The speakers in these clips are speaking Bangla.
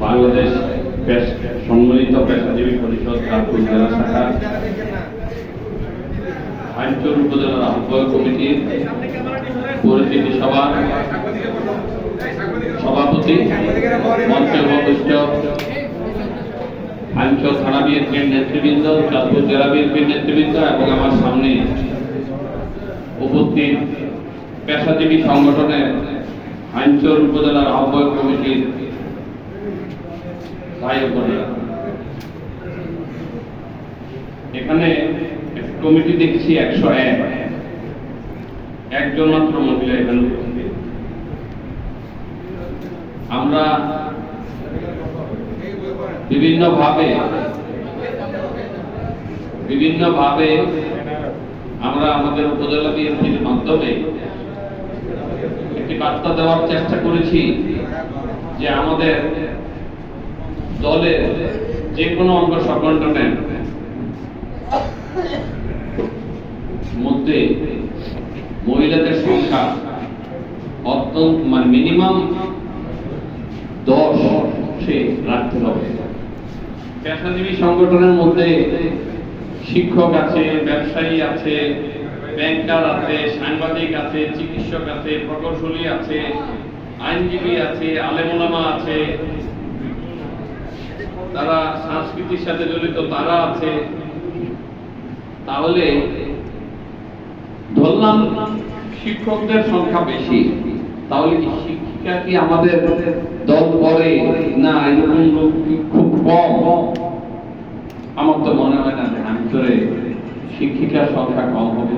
বাংলাদেশ সম্মিলিত পেশাজীবী পরিষদ কানপুর জেলা শাখা আঞ্চল উপজেলার আহ্বায়ক কমিটির পরিচিতি সভার সভাপতি মঞ্চে উপবিষ্ট আঞ্চল থানা বিএনপির নেতৃবৃন্দ, চাঁদপুর জেলা বিএনপির নেতৃবৃন্দ এবং আমার সামনে উপস্থিত পেশাজীবী সংগঠনের আঞ্চল উপজেলার আহ্বায়ক কমিটির ভাই বোনেরা এখানে কমিটি দেখছি একশো এক। একজন মাত্র মহিলা এখানে আমরা আমরা আমাদের উপজেলা বিএনপির মাধ্যমে একটি বার্তা দেওয়ার চেষ্টা করেছি যে আমাদের দলের যে কোনো অঙ্গ সংগঠনের মধ্যে মহিলাদের সংখ্যা অত্যন্ত মানে মিনিমাম দশ সে রাখতে হবে। পেশাজীবী সংগঠনের মধ্যে শিক্ষক আছে, ব্যবসায়ী আছে ব্যাংকার আছে, সাংবাদিক আছে, চিকিৎসক আছে, প্রকৌশলী আছে, আইনজীবী আছে আলেমোলামা আছে তারা সংস্কৃতির সাথে জড়িত, তারা আছে। তাহলে ধরলাম শিক্ষকদের সংখ্যা বেশি। তাহলে কি শিক্ষিকা কি আমাদের দল করে? না, এরকম লোক কি খুব কম? আমার তো মনে হয় না ধানচরে শিক্ষিকার সংখ্যা কম হবে।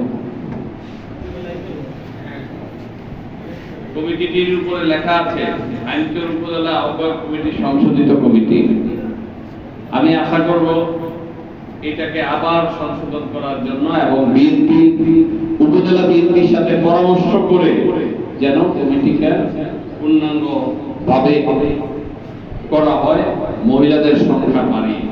কমিটিটির উপরে লেখা আছে আইনচর উপজেলা আহ্বায়ক কমিটি সংশোধিত কমিটি। আমি আশা করব এটাকে আবার সংশোধন করার জন্য এবং বিএনপি, উপজেলা বিএনপির সাথে পরামর্শ করে যেন কমিটিকে পূর্ণাঙ্গ ভাবে করা হয় মহিলাদের সংখ্যা বাড়িয়ে।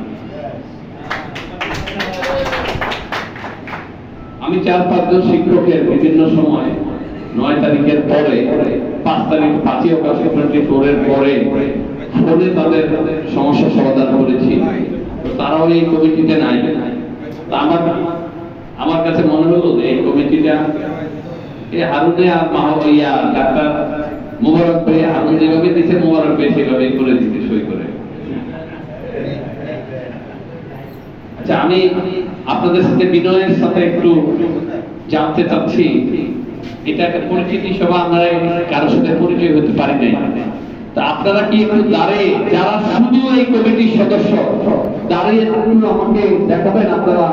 আমি চার পাঁচজন শিক্ষকের বিভিন্ন সময় নয় তারিখের পরে, পাঁচ তারিখ পাঁচই অগাস্ট টোয়েন্টি ফোরের পরে, ফোনে তাদের সমস্যা তো তারাও এই কমিটিতে নাই। আমার আমার কাছে মনে হলো যে এই কমিটিটা এই হারুনে আর মাহ ডাক্তার মোবারক ভাই হারুন যেভাবে দিচ্ছে মোবারক ভাই সেভাবে করে দিতে সই করে। আচ্ছা আমি আপনাদের সাথে বিনয়ের সাথে একটু জানতে চাচ্ছি। এটা একটা পরিচিতি সভা আমরা কারোর সাথে পরিচয় হতে পারি নাই। আপনারা কি একটু দাঁড়িয়ে যারা শুধু এই কমিটির সদস্য দাঁড়িয়ে একটু আমাকে দেখাবেন আপনারা?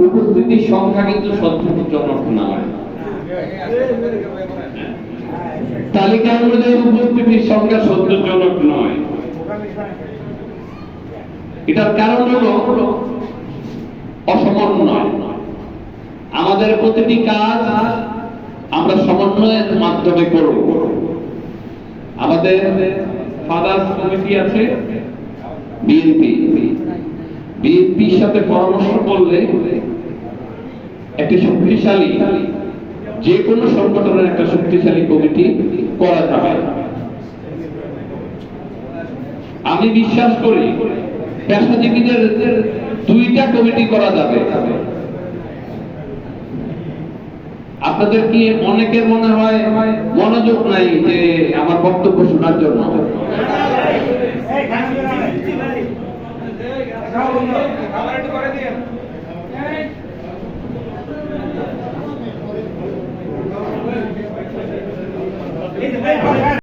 উপস্থিতির সংখ্যা কিন্তু সন্তোষজনক নয় তালিকা অনুযায়ী উপস্থিতির সংখ্যা সন্তোষজনক নয়। এটার কারণ অসমন্বয় আমাদের প্রতিটি কাজ আমরা সমন্বয়ের মাধ্যমে করব। আমাদের কমিটি আছে, বিএনপি। বিএনপির সাথে পরামর্শ করলে একটি শক্তিশালী যে কোনো সংগঠনের একটা শক্তিশালী কমিটি করা যাবে। আমি বিশ্বাস করি পেশাজীবীদের দুইটা কমিটি করা যাবে। আপনাদের কি অনেকের মনে হয় মনোযোগ নাই যে আমার বক্তব্য শোনার জন্য? করে দিন